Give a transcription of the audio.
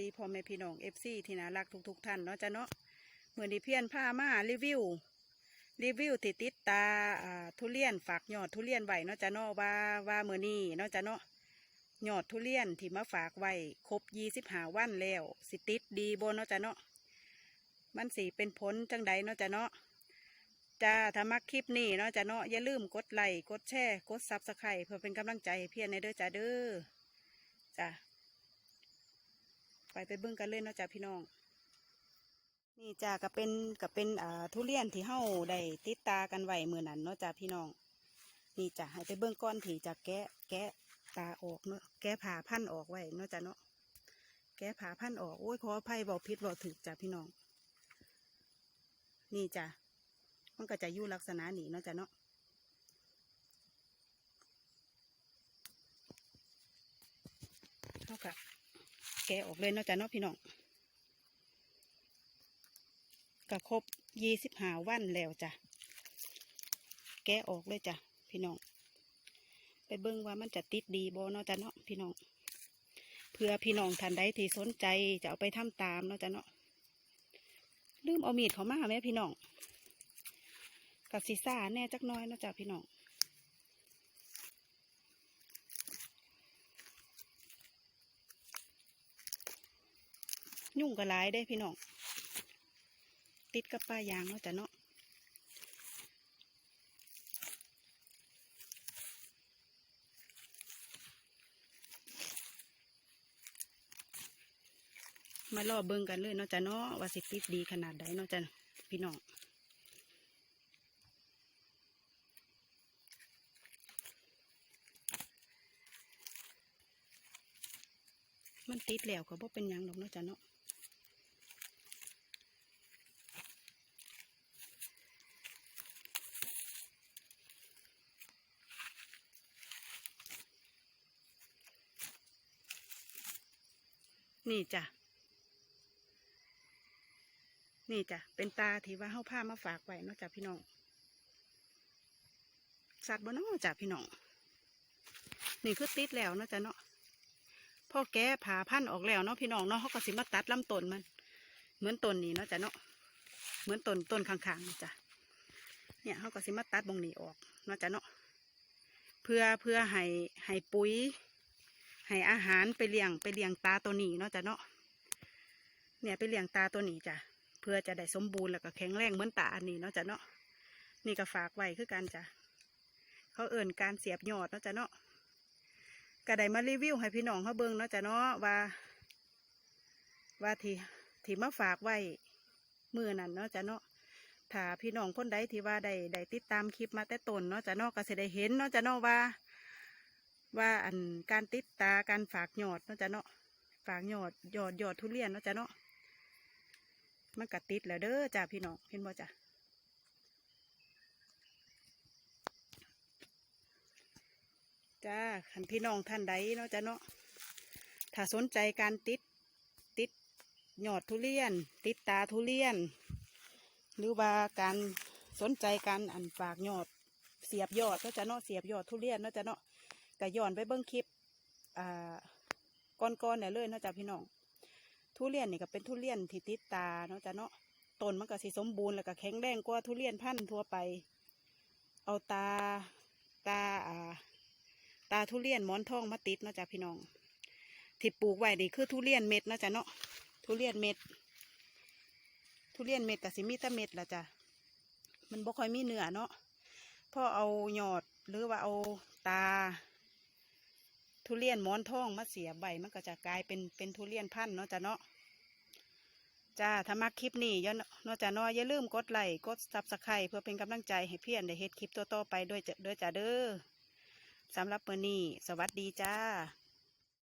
ดีพ่อแม่พี่น้องเอฟซีที่น่ารักทุกๆท่านเนาะจ้ะเนาะเมื่อนี้เพียนผ้ามารีวิวรีวิวติดติดตาทุเรียนฝากยอดทุเรียนไว้เนาะจ้ะเนาะว่าว่าเมื่อนี้เนาะจ้ะเนาะยอดทุเรียนที่มาฝากไว้ครบยี่สิบห้าวันแล้ว สิติดดีบนเนาะจ้ะเนาะมันสีเป็นผลจังใดเนาะจ้ะเนาะจ้าถ้ามักคลิปนี้เนาะจ้ะเนาะอย่าลืมกดไลค์กดแชร์กดซับสไครต์เพื่อเป็นกำลังใจเพียนในเด้อจ้าเด้อจ้า ไปไปเบิ่งกันเลยเนาะจ้าพี่น้อง นี่จ้าก็เป็นก็เป็นอ่าทุเรียนที่เฮาได้ติดตากันไว้มือนั้นเนาะจ้าพี่น้อง นี่จ้าให้ไปเบิ่งก้อนที่จะแกะแกะตาออกเนาะแกะผ่าพันธุ์ออกไว้เนาะจ้าเนาะแกะผ่าพันธุ์ออกโอ้ยขออภัยบอกผิดบอกถูกจ้าพี่น้อง นี่จ้ามันก็จะยู่ลักษณะนี้เนาะจ้าเนาะเท่ากับ กะออกเลยเนาะจ้ะเนาะพี่น้องก็ครบยี่สิบห้าวันแล้วจ้ะแกะออกเลยจ้ะพี่น้องไปเบิ่งว่ามันจะติดดีบ่เนาะจ้ะเนาะพี่น้องเพื่อพี่น้องท่านใดที่สนใจจะเอาไปทำตามเนาะจ้ะเนาะลืมเอามีดเขามาไหมพี่น้องกับซีซ่าแน่จักน้อยเนาะจ้ะพี่น้อง ยุ่งก็หลายได้พี่น้อง ติดกับป้ายางเนาะจ้ะเนาะมารอเบิ่งกันเลยเนาะจ้ะเนาะว่าสิติดดีขนาดใดเนาะจ้ะพี่น้องมันติดแล้วก็บ่เป็นยังดอกเนาะจ้ะเนาะ นี่จ้ะ นี่จ้ะ เป็นตาที่ว่าเฮาผ้ามาฝากไว้เนาะจ้ะพี่น้อง สัตว์บ่เนาะจ้ะพี่น้อง นี่คือติดแล้วเนาะจ้ะเนาะพ่อแกผ่าพันธุ์ออกแล้วเนาะพี่น้องเนาะเขาก็สิมาตัดลำต้นมัน เหมือนต้นนี้เนาะจ้ะเนาะ เหมือนต้นต้นข้างๆนี่จ้ะ เนี่ยเขาก็สิมาตัดบงนี้ออกเนาะจ้ะเนาะ เพื่อเพื่อให้ให้ปุ๋ย ให้อาหารไปเลี้ยงไปเลี้ยงตาตัวนี้เนาะจ้ะเนาะเนี่ยไปเลี้ยงตาตัวนี้จ้ะเพื่อจะได้สมบูรณ์แล้วก็แข็งแรงเหมือนตาอันนี้เนาะจ้ะเนาะนี่ก็ฝากไว้คือกันจ้ะเขาเอิ่นการเสียบยอดเนาะจ้ะเนาะก็ได้มารีวิวให้พี่น้องเขาเบิ่งเนาะจ้ะเนาะว่า ว่าที่ที่มาฝากไว้มือนั่นเนาะจ้ะเนาะถ้าพี่น้องคนใดที่ว่าได้ได้ติดตามคลิปมาแต่ต้นเนาะจ้ะเนาะก็จะได้เห็นเนาะจ้ะเนาะว่า ว่าอันการติดตาการฝากหยอดเนาะจ้ะเนาะฝากหยอดหยอดหยอดทุเรียนเนาะจ้ะเนาะมันก็ติดแล้วเด้อจ้ะพี่น้องเห็นบ่จ้ะจ้าขันพี่น้องท่านใดเนาะจ้ะเนาะถ้าสนใจการติดติดหยอดทุเรียน ติดตาทุเรียน หรือว่าการสนใจการอันฝากหยอดเสียบยอดเนาะจ้ะเนาะเสียบยอดทุเรียนเนาะจ้ะเนาะ ก็ย้อนไปเบิ้งคลิปอ่าก้อนๆเนี่ยเลยเนาะจ้ะพี่น้องทุเรียนนี่ก็เป็นทุเรียนที่ติดตาเนาะจ้ะเนาะต้นมันก็สิสมบูรณ์แล้วก็แข็งแรงกว่าทุเรียนพันธุ์ทั่วไป เอาตาตาอ่าตาทุเรียนหมอนทองมาติดเนาะจ้ะพี่น้อง ที่ปลูกไว้นี่คือทุเรียนเม็ดเนาะจ้ะเนาะทุเรียนเม็ด ทุเรียนเม็ดกับสิมีต่เม็ดละจ้ะมันบ่ค่อยมีเนื้อเนาะพอเอาหยอดหรือว่าเอาตา ทุเรียนหมอนทองมาเสียใบมันก็จะกลายเป็นเป็นทุเรียนพันธุ์เนาะจ้ะเนาะจ้าถ้ามักคลิปนี้ย่าเนาะจ้าเนาะอย่าลืมกดไลค์กดซับสไครต์เพื่อเป็นกำลังใจให้เพียนได้เฮ็ดคลิปต่อไปด้วยจ้ะด้วยจ้ะเด้อสำหรับมื้อนี้สวัสดีจ้า